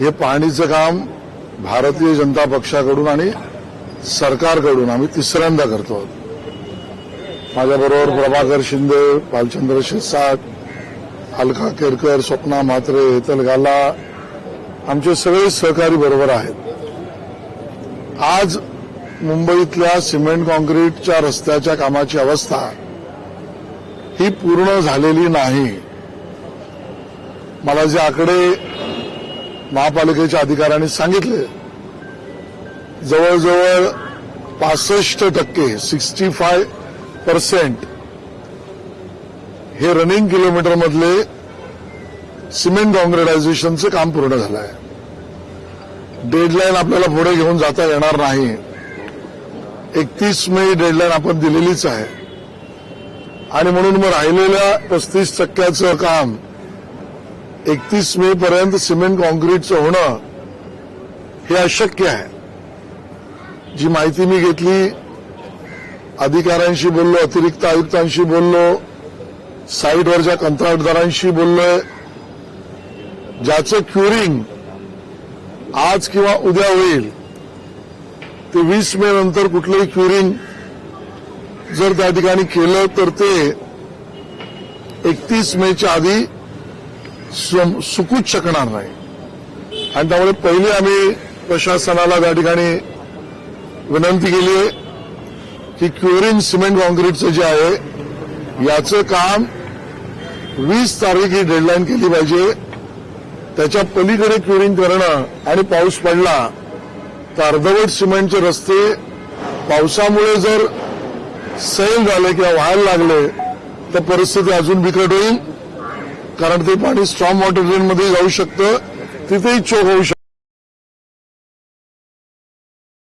हे पाहणीचं काम भारतीय जनता पक्षाकडून आणि सरकारकडून आम्ही तिसऱ्यांदा करतो. आहोत माझ्याबरोबर प्रभाकर शिंदे भालचंद्र शिरसाट अलका केरकर स्वप्ना म्हात्रे हेतल गाला आमचे सगळे सहकारी बरोबर आहेत. आज मुंबईतल्या सिमेंट कॉन्क्रीटच्या रस्त्याच्या कामाची अवस्था ही पूर्ण झालेली नाही. मला जे आकडे महापालिकेच्या अधिकाऱ्यांनी सांगितले. जवळजवळ पासष्ट टक्के सिक्स्टी फाय पर्सेंट हे रनिंग किलोमीटर मधले सिमेंट कॉन्क्रिटायझेशनचं काम पूर्ण झालं आहे डेडलाईन आपल्याला पुढे घेऊन जाता येणार नाही. एकतीस मे डेडलाईन आपण दिलेलीच आहे. आणि म्हणून मग राहिलेल्या पस्तीस टक्क्याचं काम एकतीस मे पर्यंत सिमेंट कॉन्क्रीटचं होणं हे अशक्य आहे. जी माहिती मी घेतली अधिकाऱ्यांशी बोललो अतिरिक्त आयुक्तांशी बोललो साईटवरच्या कंत्राटदारांशी बोललोय ज्याचं क्युरिंग आज किंवा उद्या होईल ते वीस मे नंतर कुठलंही क्युरिंग जर त्या ठिकाणी केलं तर ते एकतीस मेच्या आधी सुकूच शकणार नाही. आणि त्यामुळे पहिले आम्ही प्रशासनाला त्या ठिकाणी विनंती केली आहे की क्युरिन सिमेंट कॉन्क्रीटचं जे आहे याचं काम वीस तारीख ही डेडलाईन केली पाहिजे. त्याच्या पलीकडे क्युरिंग करणं आणि पाऊस पडला तर अर्धवट सिमेंटचे रस्ते पावसामुळे जर सैल झाले किंवा व्हायला लागले तर परिस्थिती अजून बिकट होईल. कारण ते पाणी स्ट्रॉंग वॉटर ड्रेनमध्ये जाऊ शकतं. तिथेही चोक होऊ शकतं.